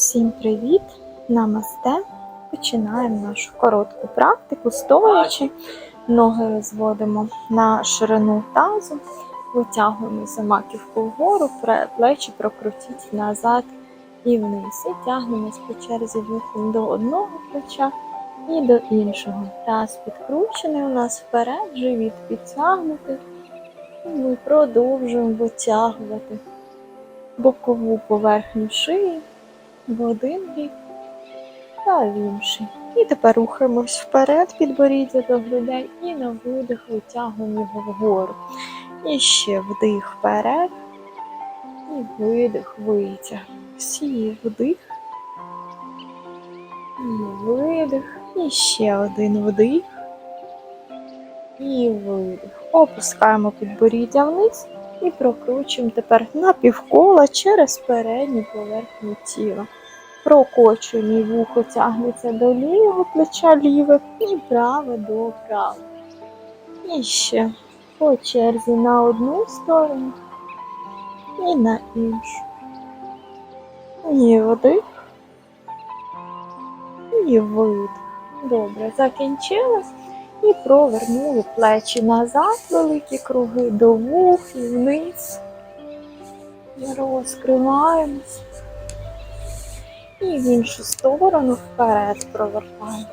Всім привіт! Намасте! Починаємо нашу коротку практику, стоячи. Ноги розводимо на ширину тазу, витягуємо за маківку вгору, плечі прокрутіть назад і вниз. І тягнемось по черзі вухом до одного плеча і до іншого. Таз підкручений у нас вперед, живіт підтягнутий. І ми продовжуємо витягувати бокову поверхню шиї в один бік та в інший. І тепер рухаємось вперед, підборіддя до грудей і на видих витягуємо його вгору. І ще вдих вперед. І видих, витяг. Всі вдих. І видих. І ще один вдих. І видих. Опускаємо підборіддя вниз і прокручуємо тепер на півкола через передню поверхню тіла. Прокочуємо вухо тягнеться до лівого плеча ліве і праве до правого. І ще по черзі на одну сторону і на іншу. І вдих. І видих. Добре, закінчилось. І провернули плечі назад, великі круги до вух і вниз. Розкриваємось. І в іншу сторону вперед провертаємо.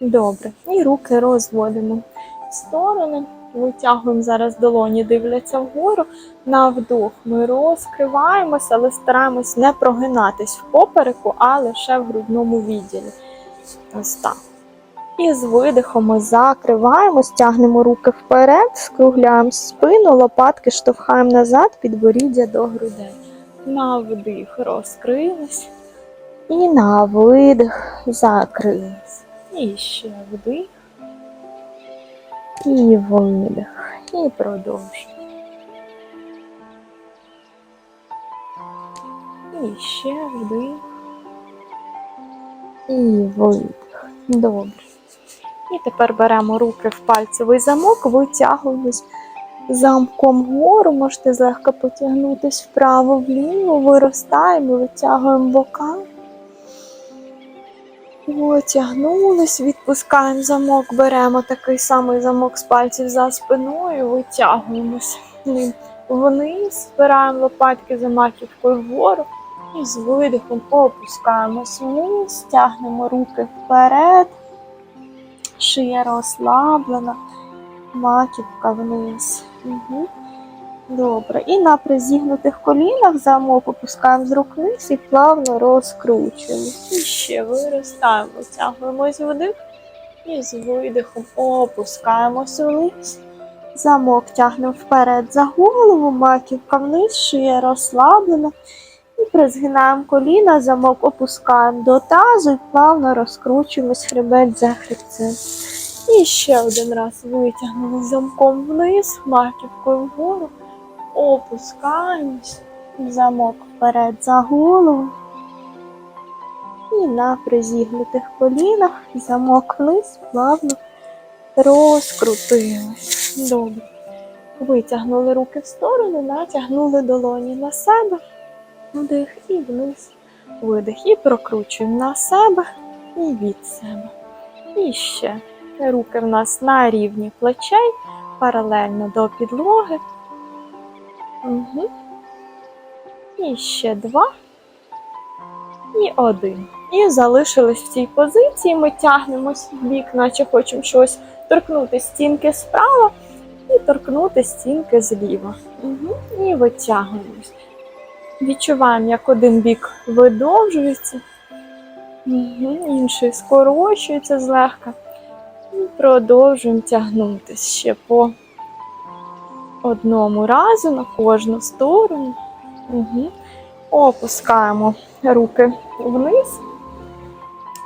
Добре. І руки розводимо в сторони. Витягуємо зараз долоні, дивляться вгору. На вдох ми розкриваємося, але стараємось не прогинатись в попереку, а лише в грудному відділі. Ось так. І з видихом ми закриваємось, тягнемо руки вперед, скругляємо спину, лопатки штовхаємо назад, підборіддя до грудей. На вдих розкрились. І на видих закрились. І ще вдих. І видих. І продовжуємо. І ще вдих. І видих. Добре. І тепер беремо руки в пальцевий замок, витягуємось замком вгору, можете злегка потягнутись вправо, вліво, виростаємо, витягуємо бока. Потягнулись, відпускаємо замок, беремо такий самий замок з пальців за спиною, витягуємось ним вниз, збираємо лопатки за маківкою вгору і з видихом опускаємось вниз, тягнемо руки вперед, шия розслаблена, маківка вниз. Угу. Добре. І на призігнутих колінах замок опускаємо з рук вниз і плавно розкручуємо. І ще виростаємо, витягуємось вдих і з видихом опускаємось вниз. Замок тягнемо вперед за голову, маківка вниз, шия розслаблена. І призгинаємо коліна, замок опускаємо до тазу і плавно розкручуємось хребет за хребцем. І ще один раз витягнули замком вниз, маківкою вгору. Опускаємось. Замок вперед за голову. І на призігнутих колінах замок вниз плавно розкрутились. Добре. Витягнули руки в сторону, натягнули долоні на себе. Вдих і вниз. Видих. І прокручуємо на себе і від себе. І ще. Руки в нас на рівні плечей, паралельно до підлоги. Угу. І ще два. І один. І залишились в цій позиції. Ми тягнемось в бік, наче хочемо щось торкнути стінки справа і торкнути стінки зліва. Угу. І витягуємось. Відчуваємо, як один бік видовжується, угу. інший скорочується злегка. І продовжуємо тягнутися ще по одному разу на кожну сторону. Угу. Опускаємо руки вниз.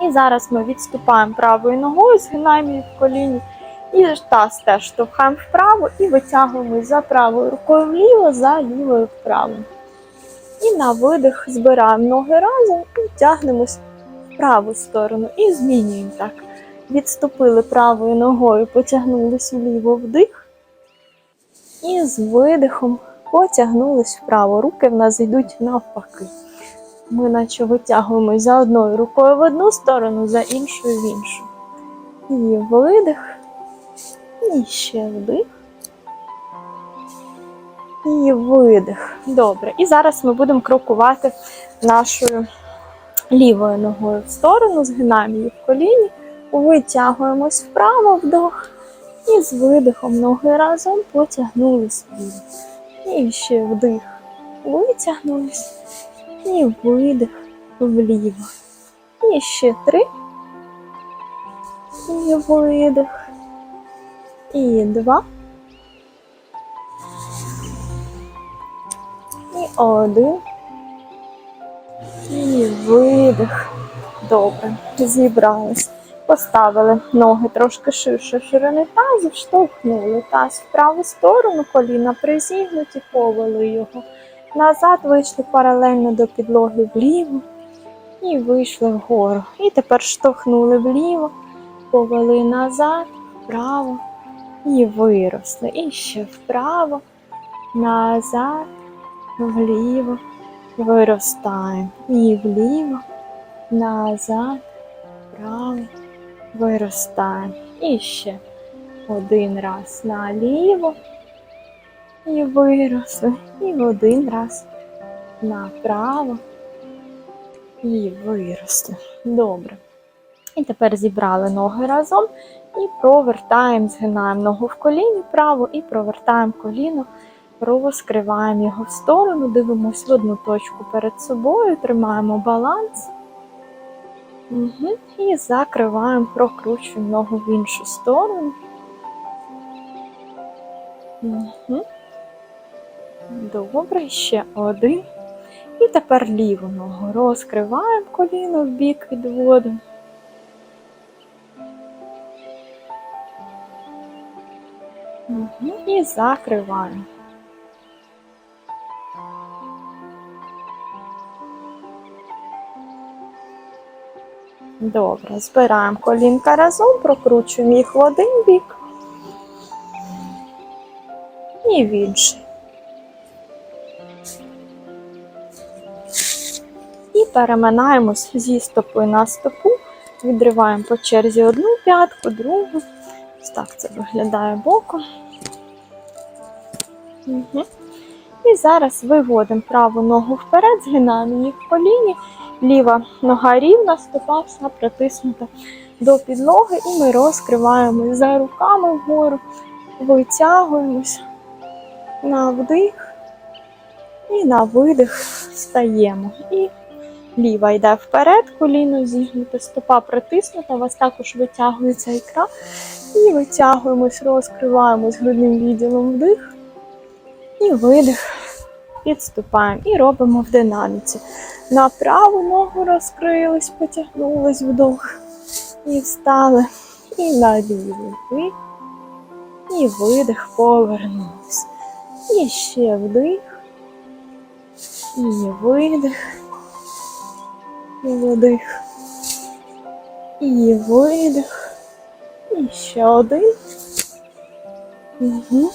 І зараз ми відступаємо правою ногою, згинаємо її в коліні. І таз теж штовхаємо вправо і витягуємо за правою рукою вліво, за лівою вправо. І на видих збираємо ноги разом і тягнемось в праву сторону. І змінюємо так. Відступили правою ногою, потягнулись вліво вдих. І з видихом потягнулись вправо. Руки в нас йдуть навпаки. Ми наче витягуємось за одною рукою в одну сторону, за іншою в іншу. І видих. І ще вдих. І видих. Добре. І зараз ми будемо крокувати нашою лівою ногою в сторону, згинаємо її в коліні, витягуємось вправо вдох. І з видихом ноги разом потягнулись вліво. І ще вдих. Витягнулись. І видих вліво. І ще три. І видих. І два. І один. І видих. Добре. Зібрались. Поставили ноги трошки ширше ширини тазу, штовхнули таз в праву сторону, коліна призігнуті, повели його. Назад вийшли паралельно до підлоги вліво і вийшли вгору. І тепер штовхнули вліво, повели назад, вправо і виросли. І ще вправо, назад, вліво, виростаємо. І вліво, назад, вправо, виростаємо. І ще один раз наліво. І виросли. І один раз направо. І виросли. Добре. І тепер зібрали ноги разом і провертаємо, згинаємо ногу в коліні право і провертаємо коліно, розкриваємо його в сторону, дивимося в одну точку перед собою, тримаємо баланс. І закриваємо, прокручуємо ногу в іншу сторону. Добре, ще один. І тепер ліву ногу розкриваємо коліно в бік відводимо. Угу. І закриваємо. Добре, збираємо колінка разом, прокручуємо їх в один бік і в інший. І переминаємось зі стопи на стопу, відриваємо по черзі одну п'ятку, другу. Ось так це виглядає боком. Угу. І зараз виводимо праву ногу вперед, згинаємо її в коліні, ліва нога рівна, стопа вся притиснута до підлоги, і ми розкриваємось за руками вгору, витягуємось на вдих і на видих стаємо. І ліва йде вперед, коліно зігнуте, стопа притиснута, у вас також витягується ікра. І витягуємось, розкриваємось грудним відділом вдих і видих. Підступаємо і робимо в динаміці. На праву ногу розкрились, потягнулись вдох. І встали. І на ліву. І видих, повернулись. І ще вдих. І видих. І вдих. І видих. І ще один. Угу.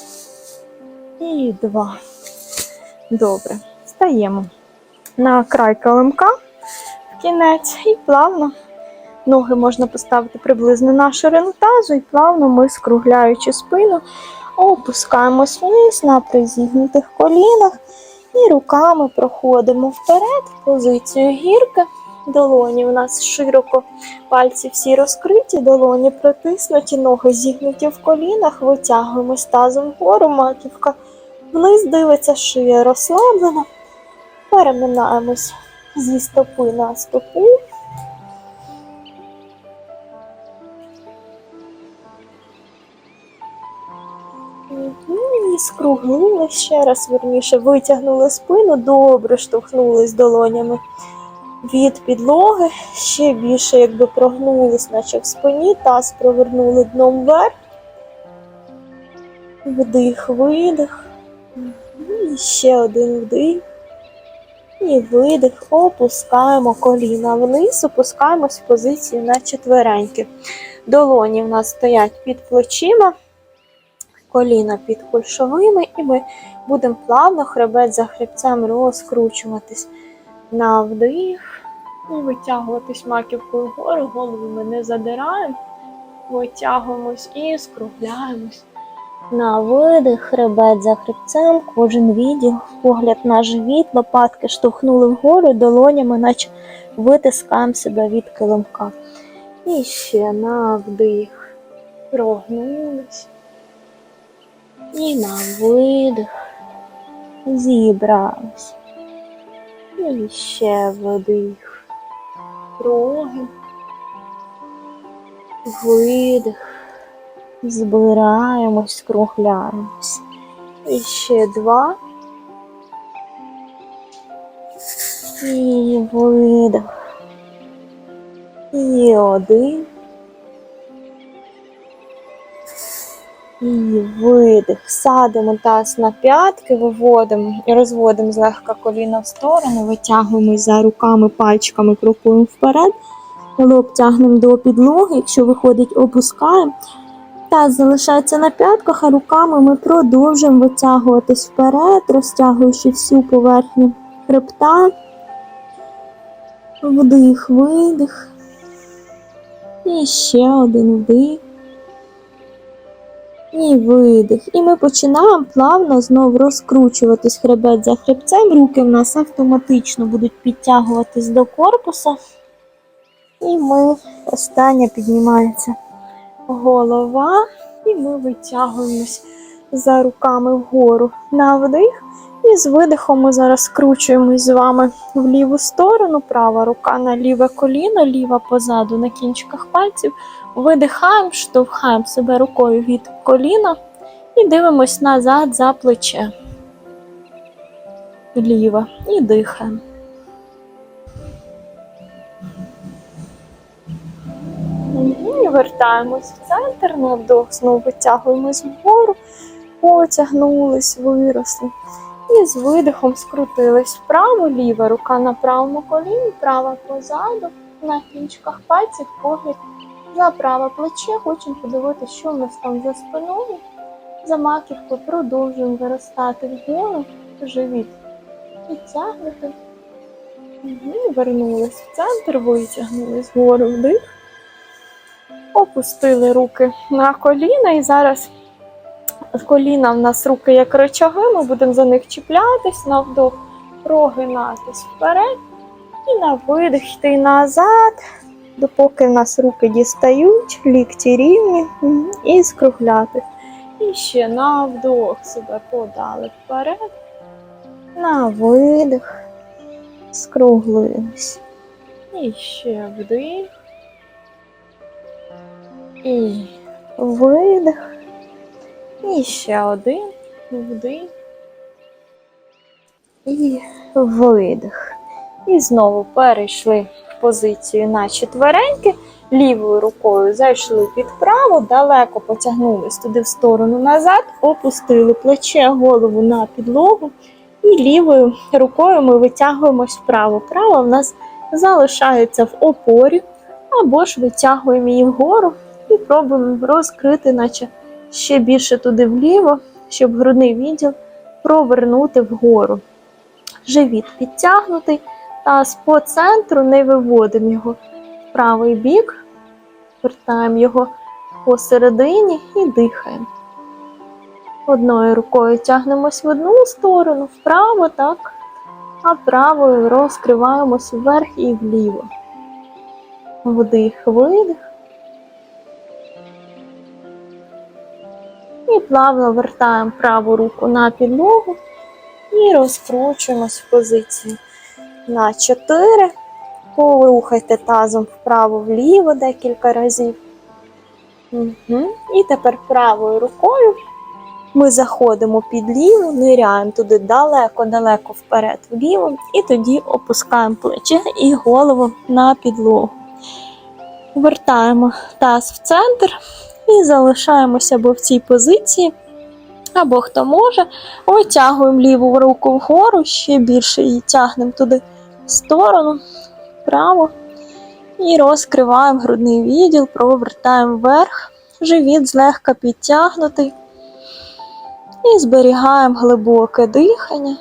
І два. Добре. Стаємо на край килимка в кінець і плавно. Ноги можна поставити приблизно на ширину тазу, і плавно ми, скругляючи спину, опускаємось вниз на призігнутих колінах і руками проходимо вперед в позицію гірки. Долоні у нас широко, пальці всі розкриті, долоні притиснуті, ноги зігнуті в колінах, витягуємось тазом вгору, маківка вниз дивиться, шия розслаблена. Переминаємось зі стопи на стопу. І скруглили ще раз, верніше, витягнули спину, добре штовхнулись долонями від підлоги, ще більше якби прогнулись, наче в спині, таз провернули дном вверх. Вдих, видих. І ще один вдих. І видих, опускаємо коліна вниз, опускаємось в позицію на четвереньки. Долоні в нас стоять під плечима, коліна під кульшовими, і ми будемо плавно хребет за хребцем розкручуватись на вдих витягуватись маківкою вгору, голову ми не задираємо, витягуємось і скругляємось. На видих, хребет за хребцем, кожен відділ, погляд на живіт, лопатки штовхнули вгору, долонями, наче витискаємо себе від килимка. І ще на вдих. Прогнулись. І на видих. Зібрались. І ще вдих. Прогин. Видих. Збираємось, скругляємось. І ще два. І видих. І один. І видих. Садимо таз на п'ятки, виводимо і розводимо злегка коліна в сторону, витягуємо за руками, пальчиками, крокуємо вперед. Лоб тягнемо до підлоги, якщо виходить, опускаємо. Таз залишається на п'ятках, а руками ми продовжуємо витягуватись вперед, розтягуючи всю поверхню хребта. Вдих, видих. І ще один вдих. І видих. І ми починаємо плавно знову розкручуватись хребет за хребцем. Руки в нас автоматично будуть підтягуватись до корпуса. І ми остання піднімається голова. І ми витягуємось за руками вгору на вдих. І з видихом ми зараз скручуємось з вами в ліву сторону, права рука на ліве коліно, ліва позаду на кінчиках пальців. Видихаємо, штовхаємо себе рукою від коліна і дивимось назад за плече. Ліво. І дихаємо. І вертаємось в центр, на вдох знову витягуємось вгору, потягнулись, виросли. І з видихом скрутились вправо, ліва рука на правому коліні, права позаду, на кінчиках пальців, погляд за праве плече. Хочемо подивитися, що в нас там за спиною. За маківку продовжуємо виростати вгору, живіт. Підтягнути. Угу. Вернулись в центр, витягнулись вгору вдих. Опустили руки на коліна і зараз з коліна в нас руки як рычаги, ми будемо за них чіплятись, на вдох прогинатись вперед і на видих йти назад, допоки в нас руки дістають, лікті рівні і скругляти. І ще на вдох себе подали вперед, на видих, скруглились. І ще вдих. І видих. І ще один вдих. І видих. І знову перейшли в позицію на четвереньки. Лівою рукою зайшли під праву, далеко потягнулись туди в сторону назад, опустили плече, голову на підлогу. І лівою рукою ми витягуємось вправо. Право в нас залишається в опорі, або ж витягуємо її вгору і пробуємо розкрити, наче ще більше туди вліво, щоб грудний відділ провернути вгору. Живіт підтягнутий, таз по центру не виводимо його в правий бік, вертаємо його посередині і дихаємо. Одною рукою тягнемось в одну сторону, вправо, так, а правою розкриваємось вверх і вліво. Вдих, видих. І плавно вертаємо праву руку на підлогу і розкручуємось в позиції на 4. Порухайте тазом вправо-вліво декілька разів. Угу. І тепер правою рукою ми заходимо під ліву, ниряємо туди далеко-далеко вперед вліво, і тоді опускаємо плече і голову на підлогу. Вертаємо таз в центр і залишаємося або в цій позиції, або хто може, витягуємо ліву руку вгору, ще більше її тягнемо туди в сторону, вправо. І розкриваємо грудний відділ, провертаємо вверх, живіт злегка підтягнутий. І зберігаємо глибоке дихання.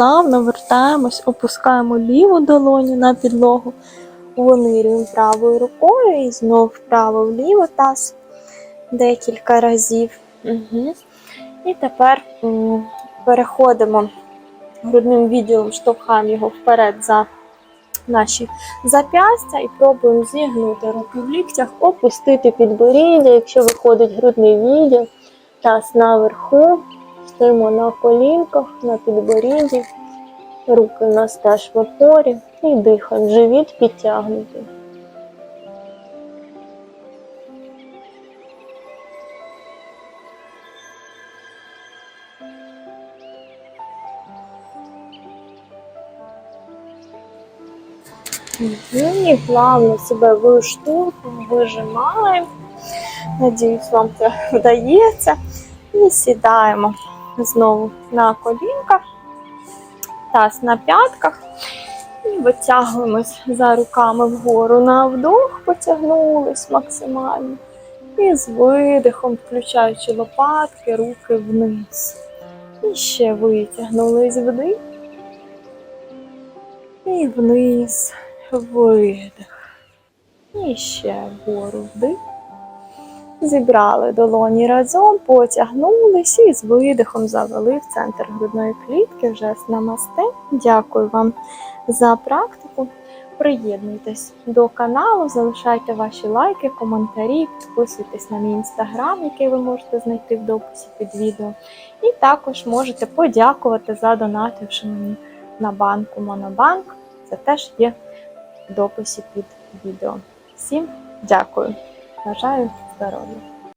Плавно вертаємось, опускаємо ліву долоню на підлогу, винирюємо правою рукою і знов вправо вліво таз декілька разів. Угу. І тепер переходимо грудним відділом, штовхаємо його вперед за наші зап'ястя і пробуємо зігнути руки в ліктях, опустити підборіддя, якщо виходить грудний відділ, таз наверху. Стоїмо на колінках, на підборідді, руки у нас теж в опорі і дихаємо, живіт підтягнутий. І плавно себе виштовхуємо, вижимаємо. Надіюсь, вам це вдається. І сідаємо знову на колінках, таз на п'ятках. І витягуємось за руками вгору на вдох, потягнулись максимально. І з видихом, включаючи лопатки, руки вниз. І ще витягнулись вдих. І вниз видих. І ще вгору вдих. Зібрали долоні разом, потягнулись і з видихом завели в центр грудної клітки, вже з намасте. Дякую вам за практику. Приєднуйтесь до каналу, залишайте ваші лайки, коментарі, підписуйтесь на мій інстаграм, який ви можете знайти в дописі під відео. І також можете подякувати за донативши мені на банку Монобанк. Це теж є в дописі під відео. Всім дякую! Бажаю здоров'я!